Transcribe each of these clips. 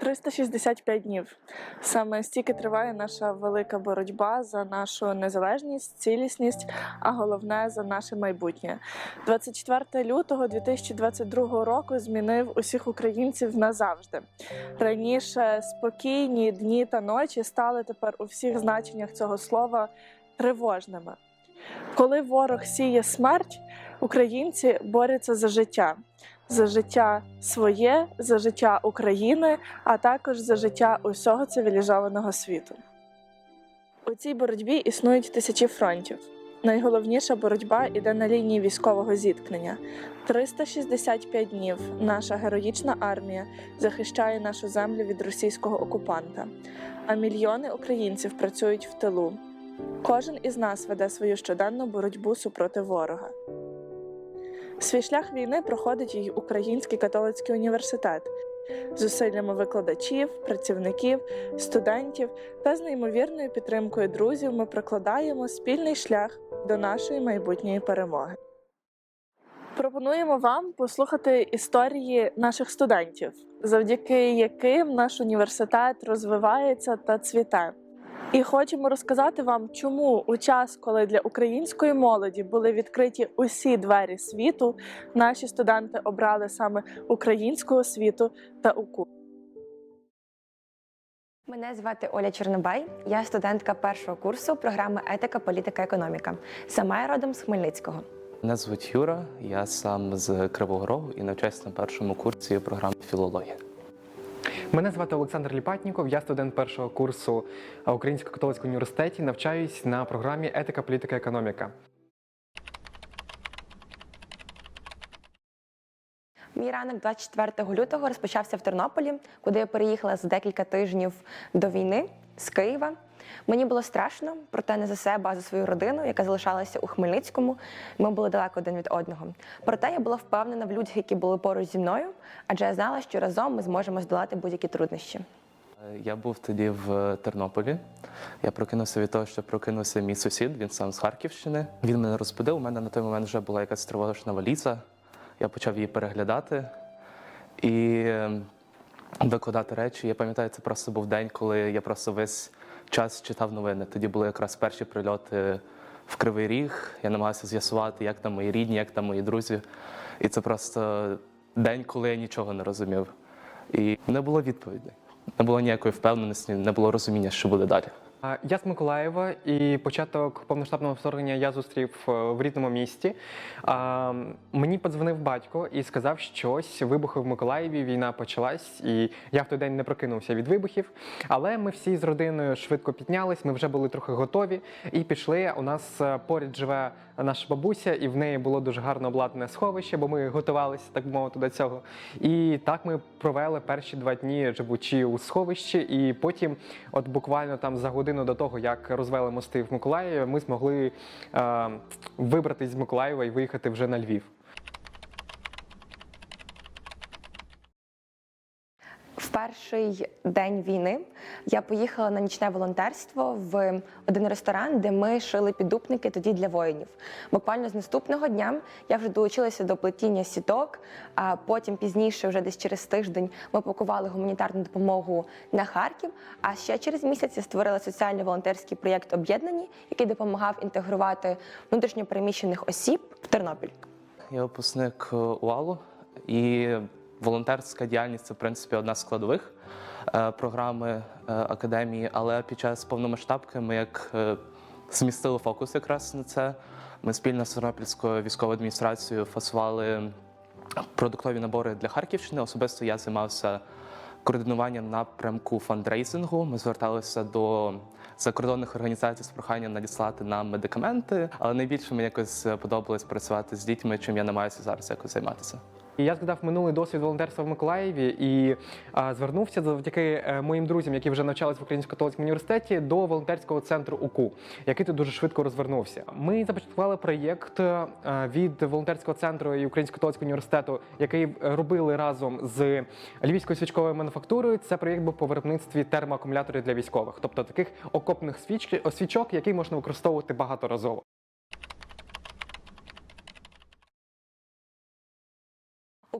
365 днів. Саме стільки триває наша велика боротьба за нашу незалежність, цілісність, а головне за наше майбутнє. 24 лютого 2022 року змінив усіх українців назавжди. Раніше спокійні дні та ночі стали тепер у всіх значеннях цього слова тривожними. Коли ворог сіє смерть, українці борються за життя за життя своє, за життя України, а також за життя усього цивілізованого світу. У цій боротьбі існують тисячі фронтів. Найголовніша боротьба іде на лінії військового зіткнення. 365 днів наша героїчна армія захищає нашу землю від російського окупанта, а мільйони українців працюють в тилу. Кожен із нас веде свою щоденну боротьбу супроти ворога. Свій шлях війни проходить і Український католицький університет зусиллями викладачів, працівників, студентів та з неймовірною підтримкою друзів ми прокладаємо спільний шлях до нашої майбутньої перемоги. Пропонуємо вам послухати історії наших студентів, завдяки яким наш університет розвивається та цвіте. І хочемо розказати вам, чому у час, коли для української молоді були відкриті усі двері світу, наші студенти обрали саме українську освіту та УКУ. Мене звати Оля Чорнобай. Я студентка першого курсу програми Етика, політика, економіка. Сама я родом з Хмельницького. Мене звуть Юра, я сам з Кривого Рогу і навчаюся на першому курсі програми філологія. Мене звати Олександр Ліпатніков, я студент першого курсу Українського католицького університеті. Навчаюсь на програмі Етика, політика, економіка. Мій ранок 24 лютого розпочався в Тернополі, куди я переїхала за декілька тижнів до війни з Києва. Мені було страшно, проте не за себе, а за свою родину, яка залишалася у Хмельницькому. Ми були далеко один від одного. Проте я була впевнена в людях, які були поруч зі мною, адже я знала, що разом ми зможемо здолати будь-які труднощі. Е, Я був тоді в Тернополі. Я прокинувся від того, що прокинувся мій сусід, він сам з Харківщини. Він мене розбудив. У мене на той момент вже була якась тривожна валіза. Я почав її переглядати і е, викладати речі. Я пам'ятаю, це просто був день, коли я просто весь час читав новини. Тоді були якраз перші прильоти в Кривий Ріг. Я намагався з'ясувати, як там мої рідні, як там мої друзі. І це просто день, коли я нічого не розумів. І не було відповідей. Не було ніякої впевненості, не було розуміння, що буде далі. Я з Миколаєва, і початок повноштабного вторгнення я зустрів е, в рідному місті. Мені подзвонив батько і сказав, що ось вибухи в Миколаєві, війна почалась, і я в той день не прокинувся від вибухів. Але ми всі з родиною швидко піднялись, ми вже були трохи готові і пішли. У нас е, поряд живе наша бабуся, і в неї було дуже гарно обладнане сховище, бо ми готувалися, так би мовити, до цього. І так ми провели перші два дні живучи у сховищі, і потім, от буквально там за годину до того, як розвели мости в Миколаєві, ми змогли е, вибратись з Миколаєва і виїхати вже на Львів. В перший день війни я поїхала на нічне волонтерство в один ресторан, де ми шили піддупники тоді для воїнів. Буквально з наступного дня я вже долучилася до плетіння сіток. А потім пізніше, вже десь через тиждень, ми пакували гуманітарну допомогу на Харків. А ще через місяць я створила соціально-волонтерський проєкт Об'єднані, який допомагав інтегрувати внутрішньопереміщених осіб в Тернопіль. Я випускник е, УАЛу, і волонтерська діяльність це в принципі одна з складових е, програми е, академії. Але під час повномасштабки ми як е, змістили фокус якраз на це. Ми спільно з Тернопільською військовою адміністрацією фасували продуктові набори для Харківщини. Особисто я займався координуванням напрямку фандрейзингу. Ми зверталися до закордонних організацій з проханням надіслати нам медикаменти, але найбільше мені якось подобалось працювати з дітьми, чим я намагаюся зараз якось займатися. Я згадав минулий досвід волонтерства в Миколаєві і а, звернувся завдяки е, моїм друзям, які вже навчались в Українському католицькому університеті, до волонтерського центру УКУ, який тут дуже швидко розвернувся. Ми започаткували проєкт е, від волонтерського центру і Українського католицького університету, який е, робили разом з Львівською свічковою мануфактурою. Це проєкт був по виробництві термоакумуляторів для військових, тобто таких окопних свічок, які можна використовувати багаторазово.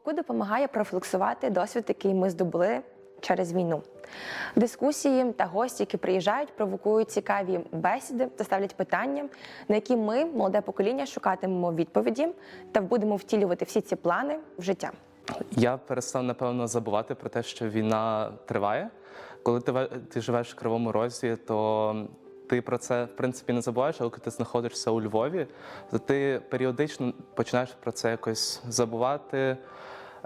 УКУ допомагає профілаксувати досвід, який ми здобули через війну. Дискусії та гості, які приїжджають, провокують цікаві бесіди та ставлять питання, на які ми, молоде покоління, шукатимемо відповіді та будемо втілювати всі ці плани в життя. Я перестав напевно забувати про те, що війна триває. Коли ти, ти живеш в Кривому Розі, то ти про це в принципі не забуваєш, але коли ти знаходишся у Львові, то ти періодично починаєш про це якось забувати.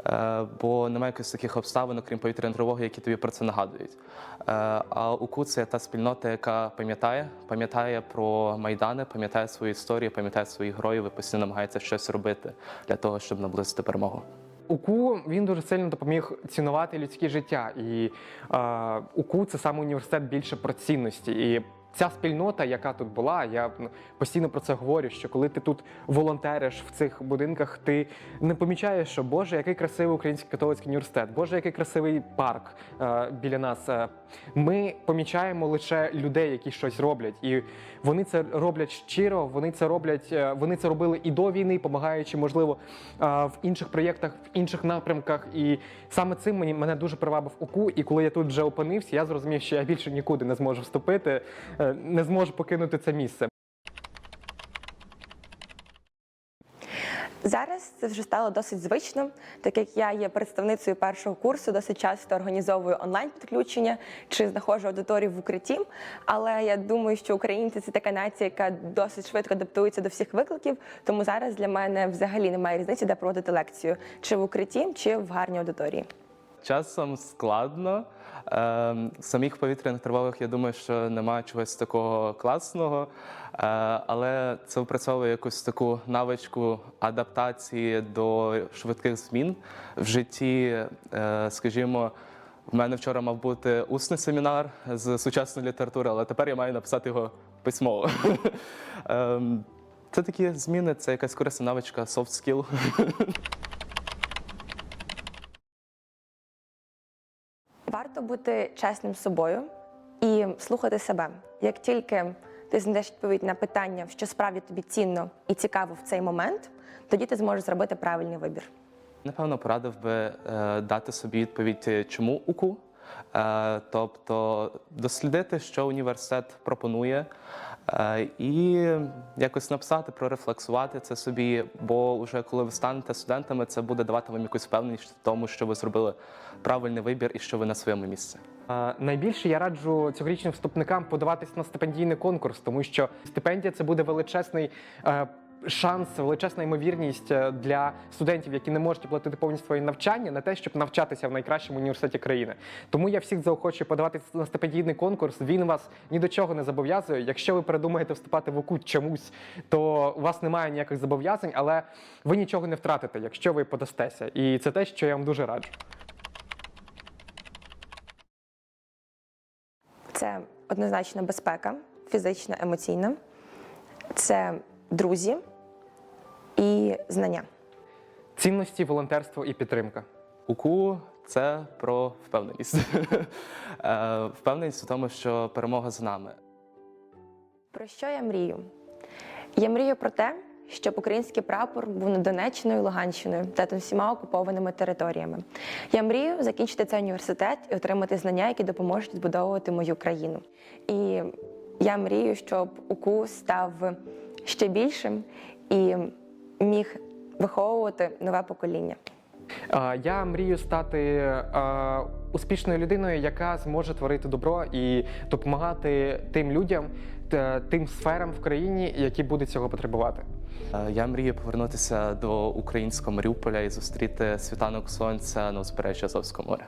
Е, Бо немає якихось таких обставин, окрім повітряної тривоги, які тобі про це нагадують. Е, А УКУ це та спільнота, яка пам'ятає, пам'ятає про майдани, пам'ятає свою історію, пам'ятає своїх героїв і постійно намагається щось робити для того, щоб наблизити перемогу. УКУ він дуже сильно допоміг цінувати людське життя. І е, УКУ це саме університет більше про цінності. І ця спільнота, яка тут була, я постійно про це говорю. Що коли ти тут волонтериш в цих будинках, ти не помічаєш, що Боже, який красивий український католицький університет, Боже, який красивий парк е, біля нас. Е, Ми помічаємо лише людей, які щось роблять, і вони це роблять щиро. Вони це роблять, е, вони це робили і до війни, допомагаючи, можливо, е, в інших проєктах, в інших напрямках. І саме цим мені мене дуже привабив УКУ. І коли я тут вже опинився, я зрозумів, що я більше нікуди не зможу вступити, не зможу покинути це місце. Зараз це вже стало досить звично, так як я є представницею першого курсу, досить часто організовую онлайн підключення чи знаходжу аудиторію в укритті. Але я думаю, що українці це така нація, яка досить швидко адаптується до всіх викликів. Тому зараз для мене взагалі немає різниці, де проводити лекцію, чи в укритті, чи в гарній аудиторії. Часом складно. Ем, Самих повітряних тривогах я думаю, що немає чогось такого класного, Е, але це впрацьовує якусь таку навичку адаптації до швидких змін в житті. Е, Скажімо, в мене вчора мав бути усний семінар з сучасної літератури, але тепер я маю написати його письмово. Ем, Це такі зміни, це якась корисна навичка, soft skill. бути чесним з собою і слухати себе. Як тільки ти знайдеш відповідь на питання, що справді тобі цінно і цікаво в цей момент, тоді ти зможеш зробити правильний вибір. Напевно, порадив би е, дати собі відповідь, е, чому УКУ. Е, тобто дослідити, що університет пропонує, е, і якось написати, прорефлексувати це собі. Бо вже коли ви станете студентами, це буде давати вам якусь впевненість в тому, що ви зробили правильний вибір і що ви на своєму місці. Е, Найбільше я раджу цьогорічним вступникам подаватись на стипендійний конкурс, тому що стипендія це буде величезний. Шанс, величезна ймовірність е, для студентів, які не можуть оплатити повністю своє навчання, на те, щоб навчатися в найкращому університеті країни. Тому я всіх заохочую подаватися на стипендійний конкурс. Він вас ні до чого не зобов'язує. Якщо ви передумаєте вступати в ОКУ чомусь, то у вас немає ніяких зобов'язань, але ви нічого не втратите, якщо ви подастеся. І це те, що я вам дуже раджу. Це однозначно безпека, фізична, емоційна, це друзі і знання. Цінності, волонтерство і підтримка. УКУ це про впевненість. Е, Впевненість у тому, що перемога за нами. Про що я мрію? Я мрію про те, щоб український прапор був над Донеччиною, Луганщиною та над всіма окупованими територіями. Я мрію закінчити цей університет і отримати знання, які допоможуть відбудовувати мою країну. І я мрію, щоб УКУ став ще більшим і міг виховувати нове покоління. Я мрію стати успішною людиною, яка зможе творити добро і допомагати тим людям, тим сферам в країні, які будуть цього потребувати. Я мрію повернутися до українського Маріуполя і зустріти світанок сонця на узбережжі Азовського моря.